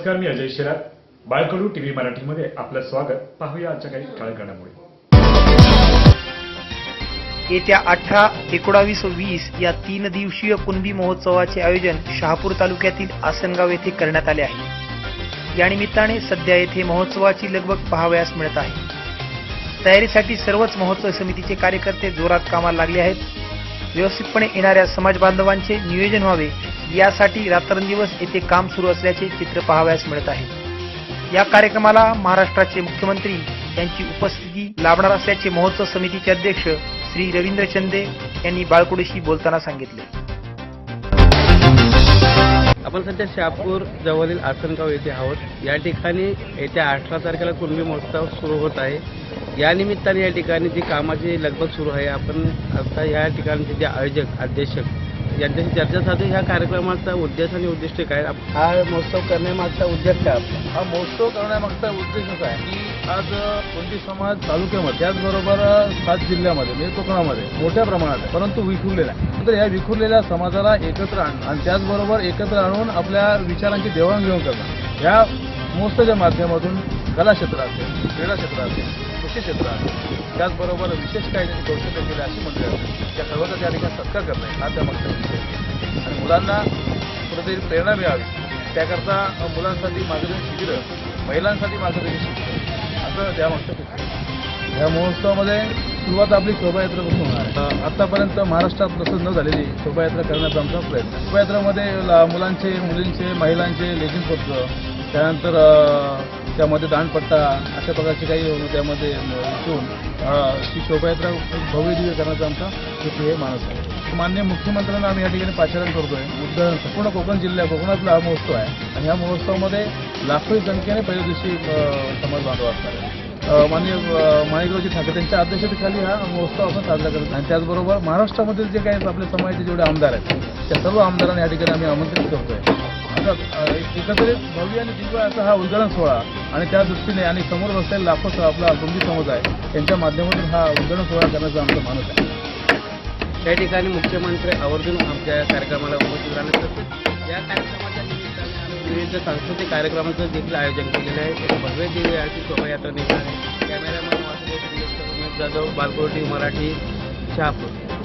नमस्कार मी अजय शिरात. बाळकडू टीव्ही मराठीमध्ये आपलं स्वागत. पाहूया आजच्या काही काळ घडामोडी येत्या अठरा एकोणावीस वीस या तीन दिवसीय कुणबी महोत्सवाचे आयोजन शहापूर तालुक्यातील आसनगाव येथे करण्यात आले आहे. या निमित्ताने सध्या येथे महोत्सवाची लगबग पाहावयास मिळत आहे. तयारीसाठी सर्वच महोत्सव समितीचे कार्यकर्ते जोरात कामाला लागले आहेत. व्यवस्थितपणे येणाऱ्या समाज बांधवांचे नियोजन व्हावे यासाठी रात्रंदिवस येथे काम सुरू असल्याचे चित्र पाहावयास मिळत आहे. या कार्यक्रमाला महाराष्ट्राचे मुख्यमंत्री यांची उपस्थिती लाभणार असल्याचे महोत्सव समितीचे अध्यक्ष श्री रवींद्र चंदे यांनी बाळकुडेशी बोलताना सांगितले. आपण सध्या शहापूर जवळील आसनगाव येथे आहोत. या ठिकाणी येत्या अठरा तारखेला कुणबी महोत्सव सुरू होत आहे. या निमित्ताने या ठिकाणी जी कामाची लगबग सुरू आहे आपण आता या ठिकाणचे जे आयोजक अध्यक्षक यांच्याशी चर्चा साधू ह्या कार्यक्रमाचा उद्देश आणि उद्दिष्ट काय? हा महोत्सव करण्यामागचा उद्देश काय हा महोत्सव करण्यामागचा उद्देशच आहे की आज कोणती समाज तालुक्यामध्ये त्याचबरोबर सात जिल्ह्यामध्ये म्हणजे कोकणामध्ये मोठ्या प्रमाणात आहे परंतु विखुरलेला आहे. तर या विखुरलेल्या समाजाला एकत्र आणणं आणि त्याचबरोबर एकत्र आणून आपल्या विचारांची देवाणघेवाण करणं. या महोत्सवाच्या माध्यमातून कला क्षेत्र असेल क्रीडा क्षेत्र असेल कृषी त्याचबरोबर विशेष काही त्यांनी कौशल्य केले अशी मंडळी त्या सर्वांचा त्या ठिकाणी सत्कार करणं हा त्यामागचा विषय. आणि मुलांना कुठेतरी प्रेरणा मिळावी त्याकरता मुलांसाठी मार्गदर्शन शिबिरं महिलांसाठी मार्गदर्शन शिबिरं असं त्यामागचं आहे. या महोत्सवामध्ये सुरुवात आपली शोभायात्रेपासून होणार आहे आतापर्यंत महाराष्ट्रात तसंच न झालेली शोभायात्रा करण्याचा आमचा प्रयत्न. शोभायात्रेमध्ये मुलांचे मुलींचे महिलांचे लेझिम पत्र त्यानंतर त्यामध्ये दांडपट्टा अशा प्रकारचे काही त्यामध्ये इथून ती शोभायात्रा भव्य दिव्य करण्याचा आमचा हेतू हे मानस आहे. मान्य मुख्यमंत्र्यांना आम्ही या ठिकाणी पाचारण करतोय. उद्धरण संपूर्ण कोकण जिल्ह्या कोकणातला हा महोत्सव आहे. आणि ह्या महोत्सवामध्ये लाखोही संख्येने पहिल्या दिवशी समाज बांधव असणार आहे अ, माननीय माणिकरावजी ठाकरे त्यांच्या अध्यक्षतेखाली हा महोत्सव आपण साजरा करत आणि त्याचबरोबर महाराष्ट्रामधील जे काही आपल्या समाजाचे जेवढे आमदार आहेत त्या सर्व आमदारांना या ठिकाणी आम्ही आमंत्रित करतोय. आता एकत्रित भव्य आणि दिव्य असा हा उद्घाटन सोहळा आणि त्या दृष्टीने आणि समोर बसलेला लाखो आपला कुंभी समाज आहे त्यांच्या माध्यमातून हा उद्घाटन सोहळा करण्याचा आमचा मानस आहे. त्या ठिकाणी मुख्यमंत्री आवर्जून आमच्या या कार्यक्रमाला उपस्थित राहणार तसेच या कार्यक्रमाच्या निमित्ताने आम्ही विविध सांस्कृतिक कार्यक्रमाचं देखील आयोजन केलेलं आहे. एक भव्य दिव्य अशी शोभायात्रा निघणार आहे. कॅमेरामॅन वासुदेव जाधव बालकोटी मराठी शहापूर.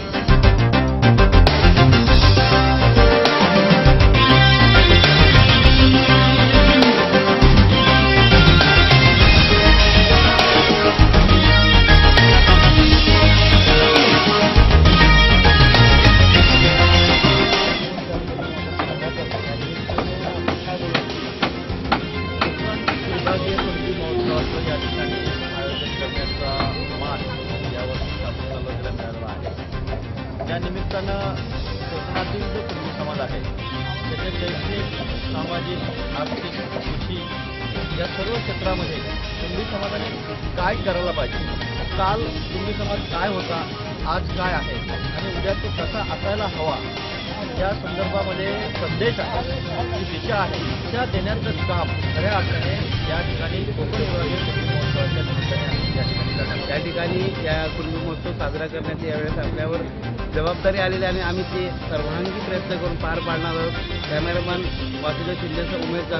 निमित्तानं कोकणातील जो कुणबी समाज आहे त्याच्या शैक्षणिक सामाजिक आर्थिक कृषी या सर्व क्षेत्रामध्ये कुंभी समाजाने काय करायला पाहिजे? काल कुंभी समाज काय होता? आज काय आहे? आणि उद्या तो कसा असायला हवा? या संदर्भामध्ये संदेश आहे जी दिशा आहे दिशा देण्याचं काम खऱ्या अर्थाने या ठिकाणी कोकण विभागीय महोत्सवाच्या निमित्ताने आम्ही या ठिकाणी त्या ठिकाणी या कुणबी महोत्सव साजरा करण्याची यावेळेस आपल्यावर जबाबदारी आलेली आणि आम्ही ते सर्वांगी प्रयत्न करून पार पाडणार आहोत. कॅमेरामॅन वासुदेव शिंदेसह उमेश